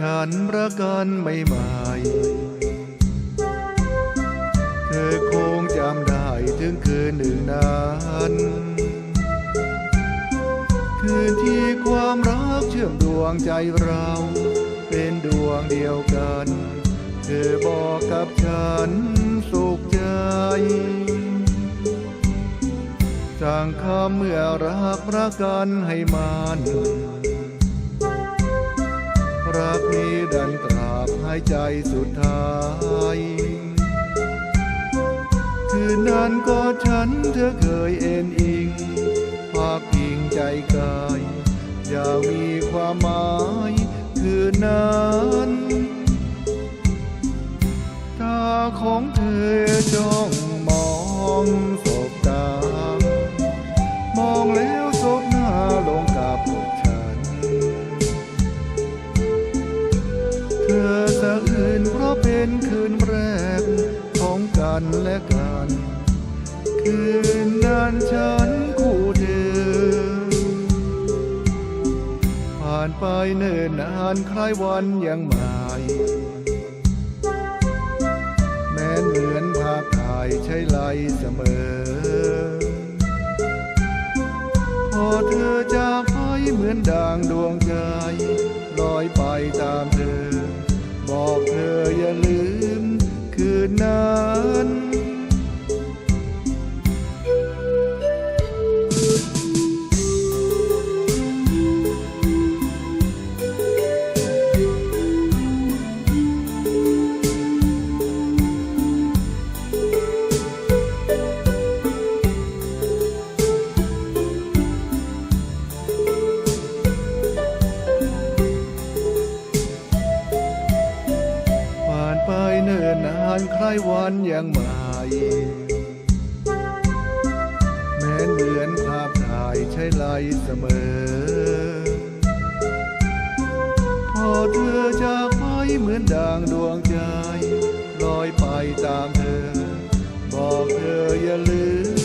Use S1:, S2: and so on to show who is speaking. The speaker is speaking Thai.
S1: ฉันรักันไม่ใหม่เธอคงจำได้ถึงคืนหนึ่งนั้นคืนที่ความรักเชื่อมดวงใจเรา เป็นดวงเดียวกัน เธอบอกกับฉันสุขใจสั่งคำเมื่อรักรักกันให้มัน รักนี้ดันตราบหายใจสุดท้าย คืนนั้นก็ฉันเธอเคยเอ็นอิง ภาคพิงใจกาย อยากมีความหมาย นเป็นคืนแรกของกันและกัน คืนนั้นฉันคู่เธอผ่านไปเนิ่นนานคล้ายวันยังใหม่แม้เหมือนภาพถ่ายใช้ไหลเสมอ พอเธอจากไปเหมือนด่างดวงใจลอยไปตาม คืานใครวันยังใหม่แม้นเหมือนภาพถ่ายใช้ไลเสมอ พอเธอจากไปเหมือนด่างดวงใจลอยไปตามเธอ บอกเธออย่าลืม